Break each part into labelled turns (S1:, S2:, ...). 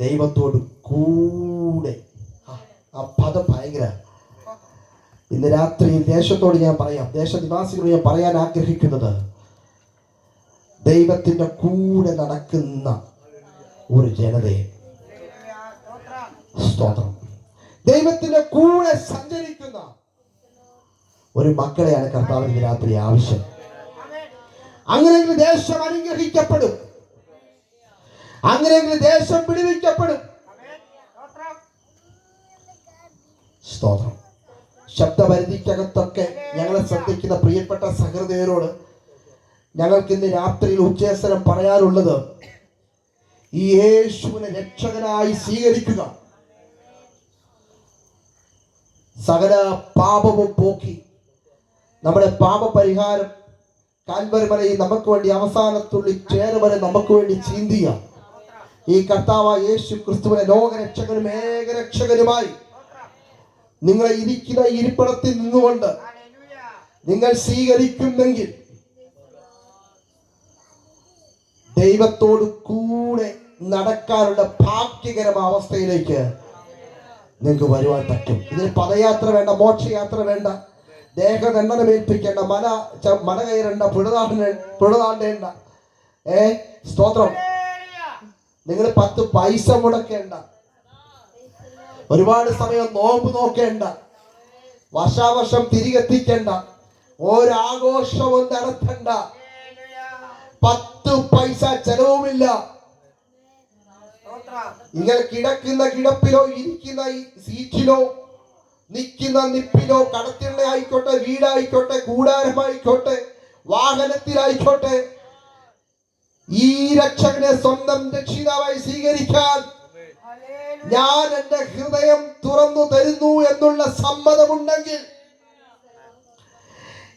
S1: ദൈവത്തോട് കൂടെ. ആ, പദം ഭയങ്കര. ഇന്ന് രാത്രി ദേശത്തോട് ഞാൻ പറയാം. ദേശനിവാസികളോട് ഞാൻ പറയാൻ ആഗ്രഹിക്കുന്നത് ദൈവത്തിന്റെ കൂടെ നടക്കുന്ന ഒരു ജനതയെ. സ്തോത്രം. ദൈവത്തിന്റെ കൂടെ സഞ്ചരിക്കുന്ന ഒരു മക്കളെയാണ് കർത്താവിന് രാത്രി ആവശ്യം. അങ്ങനെയെങ്കിൽ ദേശം അനുഗ്രഹിക്കപ്പെടും. അങ്ങനെയെങ്കിൽ ദേശം പിടിവിക്കപ്പെടും സ്തോത്രം. ശബ്ദപരിധിക്കകത്തൊക്കെ ഞങ്ങളെ ശ്രദ്ധിക്കുന്ന പ്രിയപ്പെട്ട സഹൃദയരോട് ഞങ്ങൾക്ക് ഇന്ന് രാത്രിയിൽ ഉച്ചേസനം പറയാനുള്ളത് ഈ യേശുവിനെ രക്ഷകനായി സ്വീകരിക്കുക. സകല പാപവും പോക്കി നമ്മുടെ പാപപരിഹാരം കാൽവരിമലയിൽ നമുക്ക് വേണ്ടി അവസാനത്തുള്ളി ചേരുവരെ നമുക്ക് വേണ്ടി ചീന്തിയ ഈ കർത്താവ് യേശു ക്രിസ്തുവിനെ ലോകരക്ഷകനും ഏകരക്ഷകനുമായി നിങ്ങളെ ഇരിക്കുന്ന ഇരിപ്പിടത്തിൽ നിന്നുകൊണ്ട് നിങ്ങൾ സ്വീകരിക്കുന്നെങ്കിൽ ദൈവത്തോട് കൂടെ നടക്കാനുള്ള ഭാഗ്യകരമായ അവസ്ഥയിലേക്ക് നിങ്ങൾക്ക് വരുവാൻ പറ്റും. ഇതിന് പദയാത്ര വേണ്ട മോക്ഷയാത്ര വേണ്ട ദേഹദണ്ഡനം ഏൽപ്പിക്കേണ്ട മല മല കയറേണ്ട പിഴതാണ്ട പിഴതാണ്ടേണ്ട ഏ സ്തോത്രം. നിങ്ങൾ പത്ത് പൈസ മുടക്കേണ്ട. ഒരുപാട് സമയം നോമ്പ് നോക്കേണ്ട. വർഷാവർഷം തിരികെത്തിക്കേണ്ട. ഒരാഘോഷവും നടത്തണ്ട. പത്ത് പൈസ ചെലവുമില്ല. നിങ്ങൾ കിടക്കുന്ന കിടപ്പിലോ ഇരിക്കുന്ന സീറ്റിലോ നിൽക്കുന്ന നിപ്പിലോ കടത്തിണ്ണ ആയിക്കോട്ടെ വീടായിക്കോട്ടെ കൂടാരമായിക്കോട്ടെ വാഹനത്തിലായിക്കോട്ടെ ഈ രക്ഷകനെ സ്വന്തം രക്ഷിതാവായി സ്വീകരിക്കാൻ ഞാൻ എന്റെ ഹൃദയം തുറന്നു തരുന്നു എന്നുള്ള സമ്മതമുണ്ടെങ്കിൽ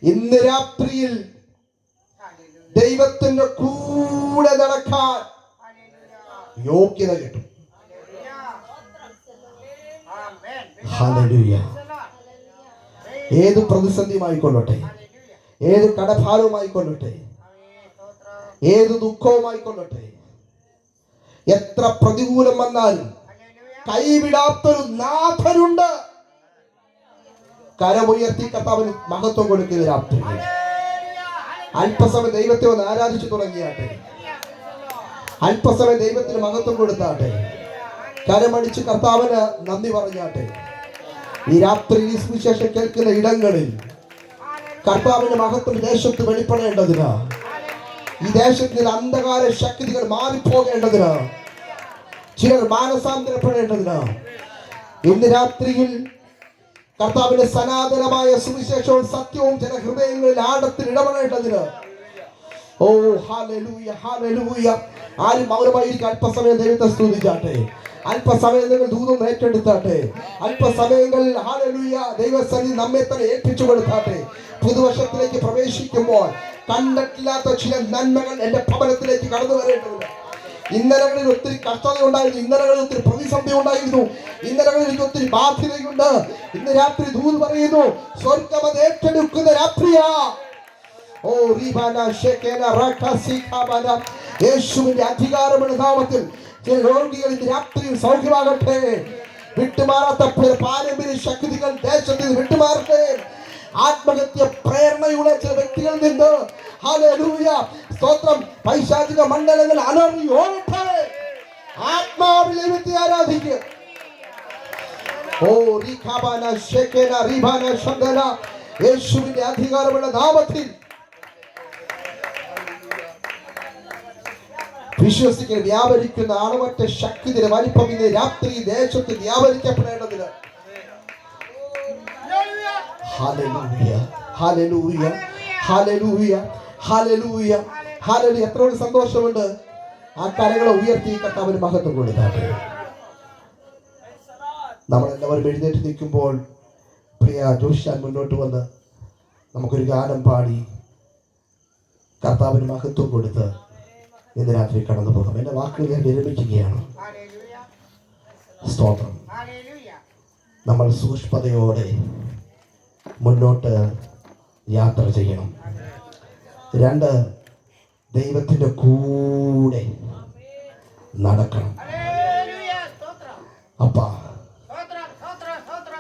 S1: ഇന്ന് രാത്രിയിൽ ദൈവത്തിന്റെ കൂടെ നടക്കാൻ യോഗ്യത കിട്ടും. ഏത് പ്രതിസന്ധിയുമായിക്കൊള്ളട്ടെ? ഏത് കടഭാരവുമായിക്കൊള്ളട്ടെ? ഏത് ദുഃഖവുമായിക്കൊള്ളട്ടെ? എത്ര പ്രതികൂലം വന്നാലും കൈവിടാത്തൊരു നാഥനുണ്ട്. കരമുയർത്തി കർത്താവിന് മഹത്വം കൊടുക്കുന്ന രാത്രി അല്പസമയം ദൈവത്തെ ഒന്ന് ആരാധിച്ചു തുടങ്ങിയാട്ടെ. അല്പസമയം ദൈവത്തിന് മഹത്വം കൊടുത്താട്ടെ. കരമടിച്ച് കർത്താവിന് നന്ദി പറഞ്ഞാട്ടെ. ഈ രാത്രി ഈ സുവിശേഷം കേൾക്കുന്ന ഇടങ്ങളിൽ കർത്താവിന്റെ മഹത്വം ദേശത്ത് വെളിപ്പെടേണ്ടതിന്. ഈ ദേശത്തിൽ അന്ധകാര ശക്തികൾ മാറിപ്പോകേണ്ടതിന് ചിലർ മാനസാന്തരപ്പെടേണ്ടതിന്. ഇന്ന് രാത്രിയിൽ കർത്താവിന്റെ സനാതനമായ സുവിശേഷവും സത്യവും ജനഹൃദയങ്ങളിൽ ആടത്തിൽ ഇടപെടേണ്ടതിന് ഓ ഹാലലൂയ ഹാലലൂയ ആരും മൗനമായിരിക്കും അല്പസമയം ദൈവത്തെ സ്തുതിച്ചാട്ടെ. അല്പസമയം നിങ്ങൾ ദൂതം ഏറ്റെടുത്താട്ടെ. അല്പസമയങ്ങളിൽ ഹാലലൂയ ദൈവസന്നി നമ്മെ തന്നെ ഏൽപ്പിച്ചു കൊടുത്താട്ടെ. പുതുവർഷത്തിലേക്ക് പ്രവേശിക്കുമ്പോൾ കണ്ടിട്ടില്ലാത്ത ചില നന്മകൾ എന്റെ ഭവനത്തിലേക്ക് കടന്നു വരേണ്ടതുണ്ട്. ഇന്നലകളിൽ ഒത്തിരി കഷ്ടത ഉണ്ടായിരുന്നു. ഇന്നലകളിൽ ഒത്തിരി പ്രതിസന്ധി ഉണ്ടായിരുന്നു. ഇന്നലകളിൽ എനിക്ക് ഒത്തിരി ബാധ്യതയുണ്ട്. ഇന്ന് രാത്രി ദൂത് പറയുന്നു സ്വർഗം ഏറ്റെടുക്കുന്ന രാത്രിയാ. ഓ റീബാന ഷെക്കേന റാഖ സീഖാബാന യേശുവിന്റെ അധികാരമുള്ള നാമത്തിൽ ചില രോഗികൾ ഇന്ന് രാത്രിയിൽ സൗഖ്യമാകട്ടെ. വിട്ടുമാറാത്ത പാരമ്പര്യ ശക്തികൾ ദേശത്ത് നിന്ന് വിട്ടുമാറട്ടെ. ആത്മഹത്യ പ്രേരണയുള്ള ചില വ്യക്തികളിൽ നിന്ന് സ്തോത്രം. പൈശാചിക മണ്ഡലങ്ങൾ അലറി ഓടട്ടെ. ആത്മാവിൽ ദൈവത്തെ ആരാധിക്കുക ഓ റീഖാബാന ഷെക്കേന റീബാന ശബ്ദന യേശുവിന്റെ അധികാരമുള്ള നാമത്തിൽ വിശ്വസിക്കുന്ന വ്യാപരിക്കുന്ന അണുവറ്റ ശക്തിയുടെ വലിപ്പം ഇന്ന് രാത്രി ദേശത്ത് വ്യാപരിക്കപ്പെടേണ്ടതിന്. എത്രയോട് സന്തോഷമുണ്ട്. ആ കരകളെ ഉയർത്തി കർത്താവിന് മഹത്വം കൊടുത്താട്ടെ. നമ്മളെല്ലാവരും എഴുന്നേറ്റ് നിൽക്കുമ്പോൾ പ്രിയ ജോഷാൻ മുന്നോട്ട് വന്ന് നമുക്കൊരു ഗാനം പാടി കർത്താവിന് മഹത്വം കൊടുത്ത് ഇന്ന് രാത്രി കടന്നു പോകാം എന്റെ വാക്കുകൾ ഞാൻ വിരമിക്കുകയാണ്. സ്തോത്രം. നമ്മൾ സൂക്ഷ്മതയോടെ മുന്നോട്ട് യാത്ര ചെയ്യണം. രണ്ട് ദൈവത്തിന്റെ കൂടെ നടക്കണം. അപ്പ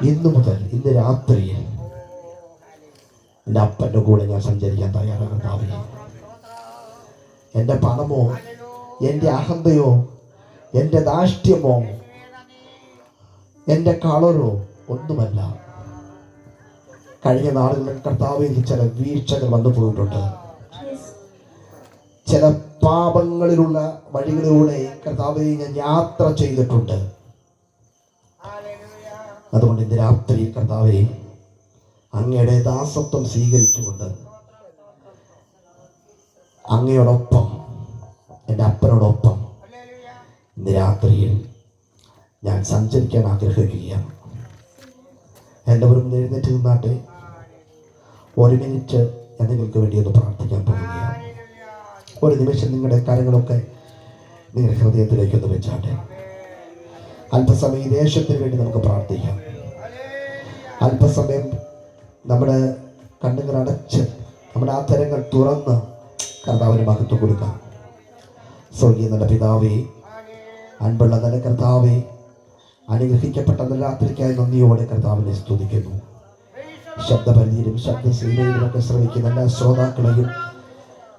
S1: ഇന്നു മുതൽ ഇന്ന് രാത്രിയിൽ എന്റെ അപ്പന്റെ കൂടെ ഞാൻ സഞ്ചരിക്കാൻ തയ്യാറാണ് കർത്താവേ എന്റെ പണമോ എന്റെ അഹന്തയോ എന്റെ ദാഷ്ട്യമോ എന്റെ കളറോ ഒന്നുമല്ല. കഴിഞ്ഞ നാളുകളിൽ കർത്താവിൽ ചില വീഴ്ചകൾ വന്നു പോയിട്ടുണ്ട്. ചില പാപങ്ങളിലുള്ള വഴികളിലൂടെ കർത്താവെ ഞാൻ യാത്ര ചെയ്തിട്ടുണ്ട്. അതുകൊണ്ട് ഇന്ന് രാത്രി കർത്താവെ അങ്ങയുടെ ദാസത്വം സ്വീകരിച്ചുകൊണ്ട് അങ്ങയോടൊപ്പം എന്റെ അപ്പനോടൊപ്പം ഇന്ന് രാത്രിയിൽ ഞാൻ സഞ്ചരിക്കാൻ ആഗ്രഹിക്കുകയാണ്. എന്റെ ഒരു എഴുന്നേറ്റ് നിന്നാട്ടെ. ഒരു മിനിറ്റ് ഞാൻ നിങ്ങൾക്ക് വേണ്ടി ഒന്ന് പ്രാർത്ഥിക്കാൻ പോവുകയാണ് ഒരു നിമിഷം നിങ്ങളുടെ കാര്യങ്ങളൊക്കെ നിങ്ങളുടെ ഹൃദയത്തിലേക്ക് ഒന്ന് വെച്ചാട്ടെ. അല്പസമയം ദേശത്തിന് വേണ്ടി നമുക്ക് പ്രാർത്ഥിക്കാം. അല്പസമയം നമ്മുടെ കണ്ണുകൾ അടച്ച് നമ്മുടെ ആ തരങ്ങൾ തുറന്ന് കർത്താവിന് മഹത്വം കൊടുക്കാം. സ്വർഗീയ നല്ല പിതാവേ അൻപുള്ള നല്ല കർത്താവേ അനുഗ്രഹിക്കപ്പെട്ട നല്ല രാത്രിക്കായി നന്ദിയോടെ കർത്താവിനെ സ്തുതിക്കുന്നു. ശബ്ദപരിധിയിലും ശബ്ദശീലയിലും ഒക്കെ ശ്രമിക്കുന്ന എല്ലാ ശ്രോതാക്കളെയും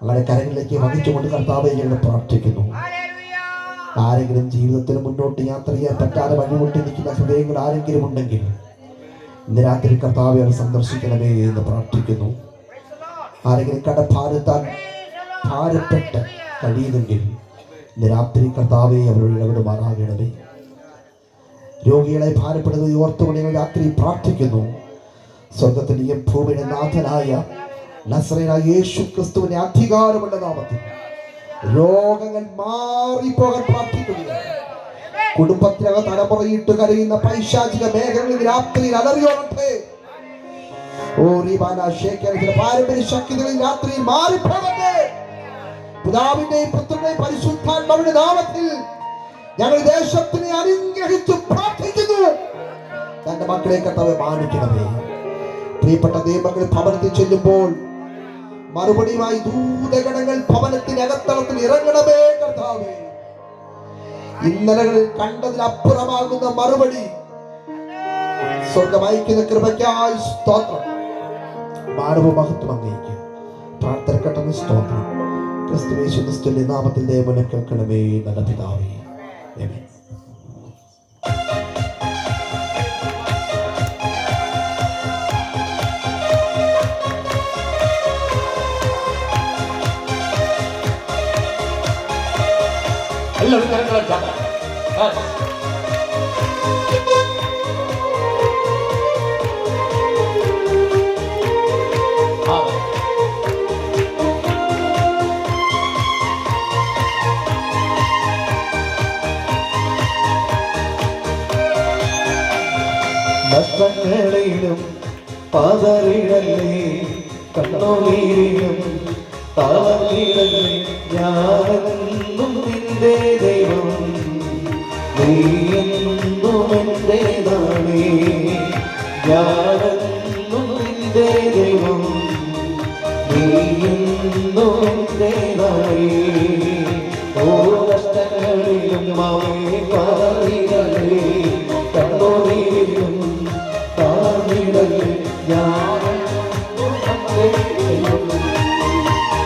S1: അങ്ങനെ കരങ്ങളിലേക്ക് വഹിച്ചുകൊണ്ട് കർത്താവെ ഞങ്ങൾ പ്രാർത്ഥിക്കുന്നു. ആരെങ്കിലും ജീവിതത്തിന് മുന്നോട്ട് യാത്ര ചെയ്യാൻ പറ്റാതെ വഴിമുട്ടി നിൽക്കുന്ന ഹൃദയങ്ങൾ ആരെങ്കിലും ഉണ്ടെങ്കിൽ ഇന്ന് രാത്രി കർത്താവെ സന്ദർശിക്കണമേ എന്ന് പ്രാർത്ഥിക്കുന്നു. ആരെങ്കിലും കടഭാരത്താൽ ഭാരപ്പെട്ട് കഴിയുന്നെങ്കിൽ ഇന്ന് രാത്രി കർത്താവെ അവരോട് ഇടപെടുമാറാകണമേ രോഗികളെ ഭാരപ്പെടുന്നത് ഓർത്തുകൊണ്ട് ഞങ്ങൾ രാത്രി പ്രാർത്ഥിക്കുന്നു. സ്വർഗത്തിന്റെയും ഭൂമിയുടെ നാഥനായ നസ്രനായ യേശു ക്രിസ്തുവിനെ അധികാരമുള്ള നാമത്തിൽ രോഗങ്ങൾ മാറിപ്പോകാൻ പ്രാർത്ഥിക്കുകയാണ്. കുടുംബത്തിനകം തലമുറയിട്ട് കരയുന്ന പൈശാചിക മേഖലകളിൽ രാത്രിയിൽ അലറിയോട്ടെ ഓ റീബാന ശേഖരത്തിന്റെ പാരമ്പര്യ ശക്തികളിൽ രാത്രിയിൽ മാറിപ്പോകട്ടെ. പിതാവിന്റെയും പുത്രന്റെയും പരിശുദ്ധാത്മാവിന്റെ നാമത്തിൽ ഞങ്ങൾ ദേശത്തിനെ അനുഗ്രഹിച്ചു പ്രാർത്ഥിക്കുന്നു. തന്റെ മക്കളെ കത്തവെ മാനിക്കണമേ. പ്രിയപ്പെട്ട ദൈവങ്ങൾ ഭവനത്തിൽ ചെല്ലുമ്പോൾ മറുപടിയുമായി ദൂതഗണങ്ങൾ ഭവനത്തിനകത്തളത്തിൽ ഇറങ്ങണമേ കർത്താവേ. ഇന്നലകളിൽ കണ്ടതിലപ്പുറമാകുന്ന മറുപടി സ്വർഗം അയക്കുന്ന കൃപയ്ക്കായി സ്തോത്രം. മാനവ മഹത്വം അംഗീകരിക്കും പ്രാർത്ഥന സ്തോത്രം. ക്രിസ്തു യേശു ക്രിസ്തുവിന്റെ നാമത്തിൽ ദേവനെ കേൾക്കണമേ നല്ല പിതാവേ.
S2: എല്ലാവരും
S3: നഷ്ടങ്ങളിലും പതറിടല്ലേ? കണ്ണുനീരിലും തളർന്നിടല്ലേ? ഞാനെന്നും നിന്റെ ദൈവം നീ എന്നും എന്റേതാണേ ഞാനെന്നും നിന്റെ ദൈവം നീ എന്നും എന്റേതാണേ ഓ കഷ്ടങ്ങളിലും മാവേ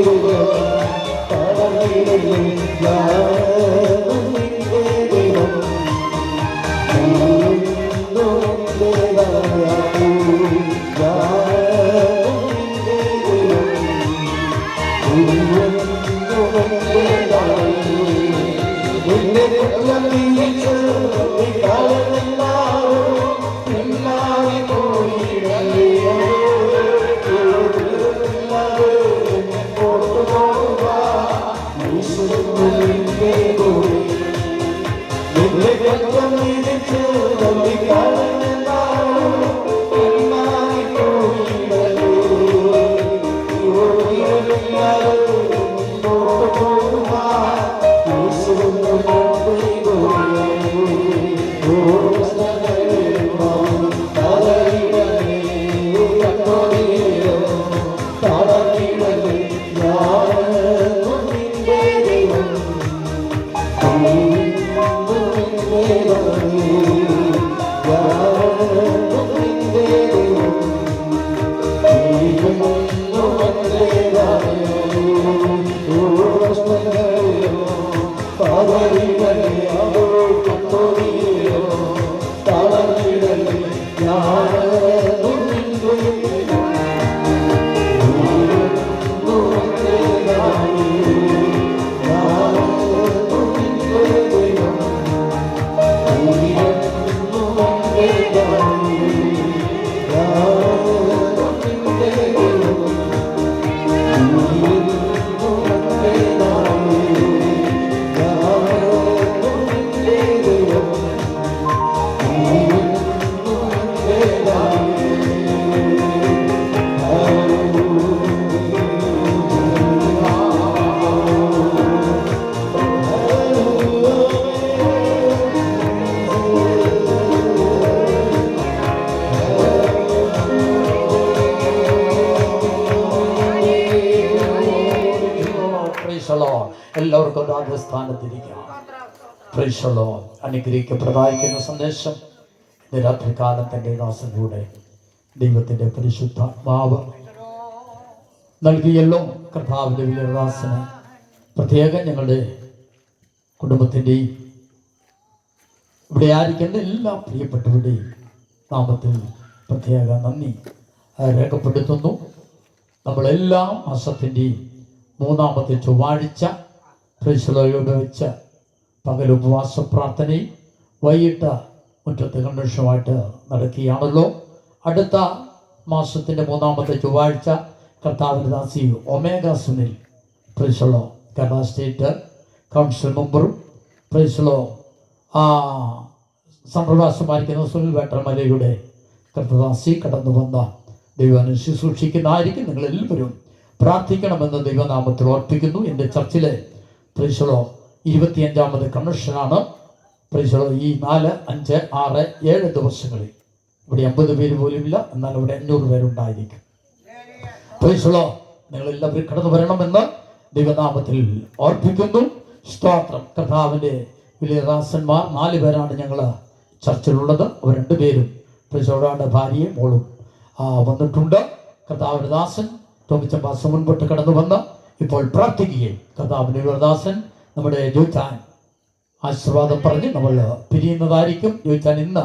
S3: i love you Look
S2: what the The Lord. സന്ദേശം ഇന്ന് രാത്രികാലത്തിന്റെ ദാസനൂടെ ദൈവത്തിന്റെ പരിശുദ്ധാത്മാവ് നൽകിയല്ലോ കർത്താവിന്റെ വിലദാസന് പ്രത്യേകം ഞങ്ങളുടെ കുടുംബത്തിന്റെയും ഇവിടെ ആയിരിക്കുന്ന എല്ലാ പ്രിയപ്പെട്ടവരുടെയും നാമത്തിൽ പ്രത്യേക നന്ദി രേഖപ്പെടുത്തുന്നു നമ്മളെല്ലാ മാസത്തിന്റെയും മൂന്നാമത്തെ ചൊവ്വാഴ്ച ഫ്രീശലോയോട് വെച്ച് പകൽ ഉപവാസ പ്രാർത്ഥനയും വൈകിട്ട് മുറ്റത്ത് കൺവെൻഷനുമായിട്ട് നടക്കുകയാണല്ലോ. അടുത്ത മാസത്തിന്റെ മൂന്നാമത്തെ ചൊവ്വാഴ്ച കർത്താവിന്റെ ഒമേഗ സുനിൽ ഫ്രീശലോ കേരള സ്റ്റേറ്റ് കൗൺസിൽ മെമ്പറും ഫ്രീശലോ ആ സമ്പ്രദാസമായിരിക്കുന്ന സുനിൽ വേട്ടമലയുടെ കർത്തദാസി കടന്നു വന്ന ദൈവം ശുശ്രൂഷിക്കുന്നതായിരിക്കും നിങ്ങളെല്ലാവരും പ്രാർത്ഥിക്കണമെന്ന് ദൈവനാമത്തിൽ ഓർപ്പിക്കുന്നു. എന്റെ ചർച്ചിലെ പ്രീശലോ ഇരുപത്തിയഞ്ചാമത് കൺവെൻഷനാണ് ഈ നാല് അഞ്ച് ആറ് ഏഴ് ദിവസങ്ങളിൽ. ഇവിടെ അമ്പത് പേര് ഇല്ല എന്നാൽ ഇവിടെ അഞ്ഞൂറ് പേരുണ്ടായിരിക്കും. പ്രീശലോ നിങ്ങൾ എല്ലാവരും കടന്നു വരണമെന്ന് ദൈവനാമത്തിൽ ഓർപ്പിക്കുന്നു. സ്തോത്രം. കർത്താവിന്റെ വലിയ ദാസന്മാർ നാല് പേരാണ് ഞങ്ങൾ ചർച്ചിലുള്ളത്. അവർ രണ്ടുപേരും പ്രിസോടാണ് ഭാര്യയും മോളും വന്നിട്ടുണ്ട്. കർത്താവിന്റെ ദാസൻ ടോമിച്ചമ്പാസ് മുൻപോട്ട് കടന്നു വന്ന് ഇപ്പോൾ പ്രാർത്ഥിക്കുകയും കർത്താവിന്റെ ദാസൻ നമ്മുടെ ജോയിച്ചാൻ ആശീർവാദം പറഞ്ഞ് നമ്മൾ പിരിയുന്നതായിരിക്കും. ജോയിച്ചാൻ ഇന്ന്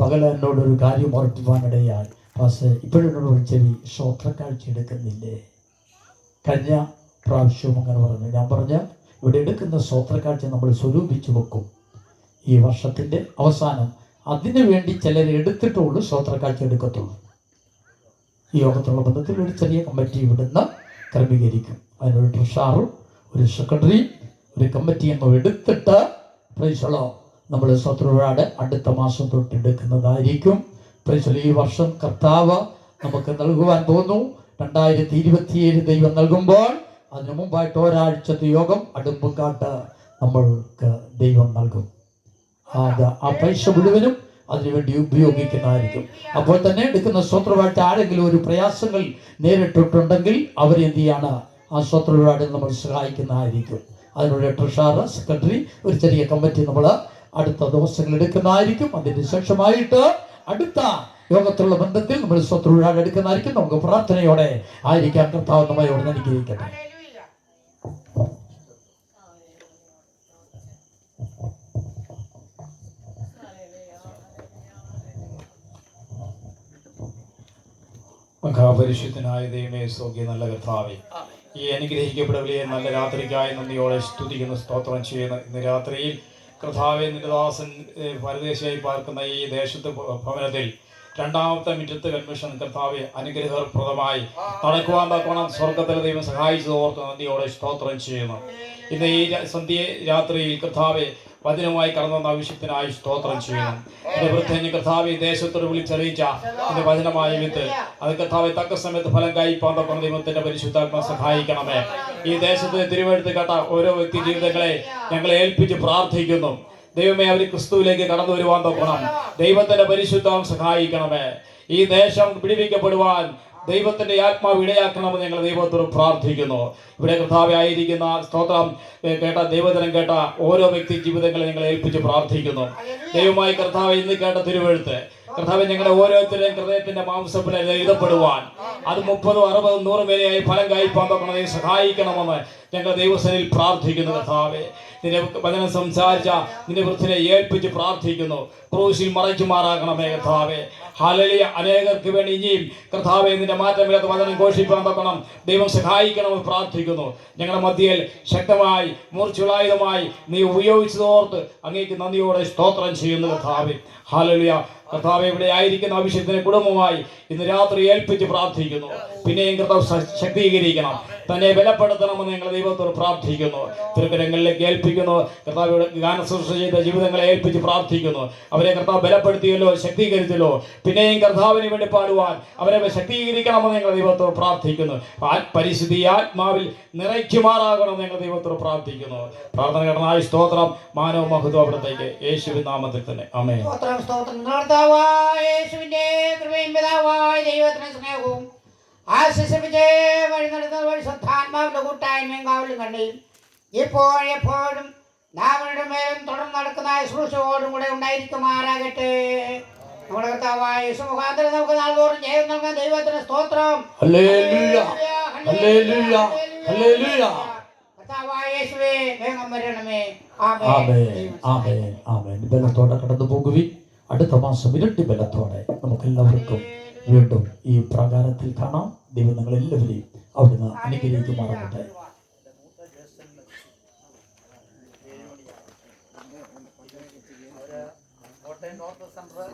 S2: പകൽ എന്നോടൊരു കാര്യം ഓർപ്പിക്കാനിടയായി പാസ് ഇപ്പോഴെന്നോട് ഒരു ചെവി ശ്രോത്രക്കാഴ്ച എടുക്കുന്നില്ലേ കഴിഞ്ഞ പ്രാവശ്യവും അങ്ങനെ പറഞ്ഞു. ഞാൻ പറഞ്ഞ ഇവിടെ എടുക്കുന്ന ശ്രോത്രക്കാഴ്ച നമ്മൾ സ്വരൂപിച്ചു വെക്കും. ഈ വർഷത്തിന്റെ അവസാനം അതിനു വേണ്ടി ചിലർ എടുത്തിട്ടുള്ളൂ ശ്രോത്രക്കാഴ്ച എടുക്കത്തുള്ളൂ. ഈ യോഗത്തുള്ള ബന്ധത്തിൽ ഒരു ചെറിയ കമ്മിറ്റി ഇവിടുന്ന് ക്രമീകരിക്കും. അതിനൊരു ട്രഷാറും ഒരു സെക്രട്ടറി ഒരു കമ്മിറ്റി അങ്ങ് എടുത്തിട്ട് പ്രൈസളോ നമ്മൾ ശത്രുവാട് അടുത്ത മാസം തൊട്ട് എടുക്കുന്നതായിരിക്കും. പ്രൈസലോ ഈ വർഷം കർത്താവ് നമുക്ക് നൽകുവാൻ തോന്നുന്നു രണ്ടായിരത്തി ഇരുപത്തിയേഴ് ദൈവം നൽകുമ്പോൾ അതിനു മുമ്പായിട്ട് ഒരാഴ്ചത്തെ യോഗം അടുമ്പുകാട്ട് നമ്മൾക്ക് ദൈവം നൽകും. അത് ആ പൈസ മുഴുവനും അതിനുവേണ്ടി ഉപയോഗിക്കുന്നതായിരിക്കും. അപ്പോൾ തന്നെ എടുക്കുന്ന സ്വത്രമായിട്ട് ആരെങ്കിലും ഒരു പ്രയാസങ്ങൾ നേരിട്ടിട്ടുണ്ടെങ്കിൽ അവരെന്ത് ചെയ്യാണ്? ആ സ്വത്രമായിട്ട് നമ്മൾ സഹായിക്കുന്നതായിരിക്കും. അതിനുള്ള ട്രഷാർ സെക്രട്ടറി ഒരു ചെറിയ കമ്മിറ്റി നമ്മൾ അടുത്ത ദിവസങ്ങൾ എടുക്കുന്നതായിരിക്കും. അതിന് ശേഷമായിട്ട് അടുത്ത യോഗത്തിലുള്ള ബന്ധത്തിൽ നമ്മൾ സ്വത്രമായിട്ട് എടുക്കുന്നതായിരിക്കും. നമുക്ക് പ്രാർത്ഥനയോടെ ആയിരിക്കാം. കർത്താവ് നമ്മയോട് അനുഗ്രഹിക്കട്ടെ.
S4: മഹാപരിശുദ്ധനായ ദൈവമേ സൗഖ്യ നല്ല കർത്താവേ ഈ അനുഗ്രഹിക്കപ്പെടവിലെ നല്ല രാത്രിക്കായി നന്ദിയോടെ സ്തുതിക്കുന്ന സ്തോത്രം ചെയ്യുന്നു. ഇന്ന് രാത്രിയിൽ കർത്താവെ നിരദാസൻ ദാസൻ പരദേശിയായി പാർക്കുന്ന ഈ ദേശത്ത് ഭവനത്തിൽ രണ്ടാമത്തെ മിറ്റത്ത് കൺവെൻഷൻ കർത്താവെ അനുഗ്രഹപ്രദമായി നടക്കുവാൻ തക്കോണം സ്വർഗത്തിലെ ദൈവം സഹായിച്ചത് ഓർത്ത് നന്ദിയോടെ സ്തോത്രം ചെയ്യുന്നു. ഇന്ന് ഈ സന്ധ്യ രാത്രിയിൽ കർത്താവെ വചനവുമായി കടന്നുവന്ന ആവശ്യത്തിനായി സ്തോത്രം ചെയ്യണം എന്റെ വൃദ്ധഞ്ഞ് കർത്താവ് ദേശത്തോട് വിളിച്ചറിയിച്ച എന്റെ വചനമായ വിത്ത് അത് കർത്താവ് തക്ക സമയത്ത് ഫലം തക്കുന്ന ദൈവത്തിന്റെ പരിശുദ്ധാത്മ സഹായിക്കണമേ. ഈ ദേശത്ത് തിരുവെടുത്ത് കേട്ട ഓരോ വ്യക്തി ജീവിതങ്ങളെ ഞങ്ങളെ ഏൽപ്പിച്ച് പ്രാർത്ഥിക്കുന്നു. ദൈവമേ അവർ ക്രിസ്തുവിലേക്ക് കടന്നു വരുവാൻ തൊക്കണം ദൈവത്തിന്റെ പരിശുദ്ധം സഹായിക്കണമേ. ഈ ദേശം പിടിപ്പിക്കപ്പെടുവാൻ ദൈവത്തിന്റെ ആത്മാവ് ഇടയാക്കണമെന്ന് ഞങ്ങൾ ദൈവത്തോട് പ്രാർത്ഥിക്കുന്നു. ഇവിടെ കർത്താവായിരിക്കുന്ന സ്തോത്രം കേട്ട ദൈവജനം കേട്ട ഓരോ വ്യക്തി ജീവിതങ്ങളെ ഞങ്ങൾ ഏൽപ്പിച്ച് പ്രാർത്ഥിക്കുന്നു. ദൈവമായി കർത്താവ് ഇന്ന് കേട്ട തിരുവെഴുത്ത് കർത്താവ് ഞങ്ങളുടെ ഓരോരുത്തരുടെയും ഹൃദയത്തിന്റെ മാംസപ്പിൽ എഴുതപ്പെടുവാൻ. അത് മുപ്പതും അറുപതും നൂറും വരെയായി ഫലം കായ്പാൻ തൊക്കണം സഹായിക്കണമെന്ന് ഞങ്ങൾ ദൈവസനിൽ പ്രാർത്ഥിക്കുന്നു കർത്താവെ. നിന്റെ വചനം സംസാരിച്ച നിന്റെ വൃത്തിനെ ഏൽപ്പിച്ച് പ്രാർത്ഥിക്കുന്നു. ക്രൂശിൽ മറച്ചു മാറാക്കണമേ കർത്താവെ. ഹലലിയ അനേകർക്ക് വേണ്ടി ഇനിയും കർത്താവെ നിന്റെ മാറ്റമില്ലാത്ത വചനം ഘോഷിപ്പാൻ തൊക്കണം ദൈവം സഹായിക്കണമെന്ന് പ്രാർത്ഥിക്കുന്നു. ഞങ്ങളുടെ മധ്യയിൽ ശക്തമായി മൂർച്ചുളായുധമായി നീ ഉപയോഗിച്ചതോർത്ത് അങ്ങേക്ക് നന്ദിയോടെ സ്തോത്രം ചെയ്യുന്നു കർത്താവെ. ഹാലലിയ കർത്താവ് ഇവിടെ ആയിരിക്കുന്ന ആവശ്യത്തിന് കുടുംബമായി ഇന്ന് രാത്രി ഏൽപ്പിച്ച് പ്രാർത്ഥിക്കുന്നു. പിന്നെയും കർത്താവ് ശക്തീകരിക്കണം. തന്നെ ബലപ്പെടുത്തണമെന്ന് ഞങ്ങൾ ദൈവത്തോട് പ്രാർത്ഥിക്കുന്നു. തിരുക്കരങ്ങളിലേക്ക് ഏൽപ്പിക്കുന്നു. കർത്താവ് ഗാന ശുശ്രൂഷ ചെയ്ത ജീവിതങ്ങളെ ഏൽപ്പിച്ച് പ്രാർത്ഥിക്കുന്നു. അവരെ കർത്താവ് ബലപ്പെടുത്തിയല്ലോ ശക്തീകരിച്ചല്ലോ. പിന്നെയും കർത്താവിന് വേണ്ടി പാടുവാൻ അവരെ ശക്തീകരിക്കണമെന്ന് ഞങ്ങൾ ദൈവത്തോട് പ്രാർത്ഥിക്കുന്നു. പരിശുദ്ധി ആത്മാവിൽ നിറയ്ക്കുമാറാകണമെന്ന് ഞങ്ങൾ ദൈവത്തോട് പ്രാർത്ഥിക്കുന്നു. പ്രാർത്ഥന കടനായ സ്തോത്രം. മാനവ മഹുദോപുരത്തേക്ക് യേശുവിൻ നാമത്തിൽ തന്നെ. അമേ
S5: സ്തോത്രം ആശിസിപ്പിച്ച് വഴി നടത്തുന്ന വഴി ശ്രദ്ധാത്മാവിന്റെ കൂട്ടായ്മയും കാവലും കണ്ടിയും. ഇപ്പോഴെപ്പോഴും നാമരുടെ മേലും തുടർന്ന് നടക്കുന്ന ശുശ്രൂഷയോടും കൂടെ ഉണ്ടായിരിക്കുമാറാകട്ടെ. നമ്മുടെ കർത്താവായ യേശു മുഖാന്തരം നമുക്ക് നാൾതോറും ജയം നൽകാൻ ദൈവത്തിന് സ്തോത്രം.
S2: ബലത്തോടെ കടന്നു പോകുവി അടുത്ത മാസം ഇരട്ടി ബലത്തോടെ നമുക്ക് എല്ലാവർക്കും വീണ്ടും ഈ പ്രകാരത്തിൽ കാണാം. ദൈവം നിങ്ങളെല്ലാവരെയും അവിടുന്ന് അനുഗ്രഹിക്കുമാറാകട്ടെ
S6: കോട്ടയം നോർത്ത് സെൻട്രൽ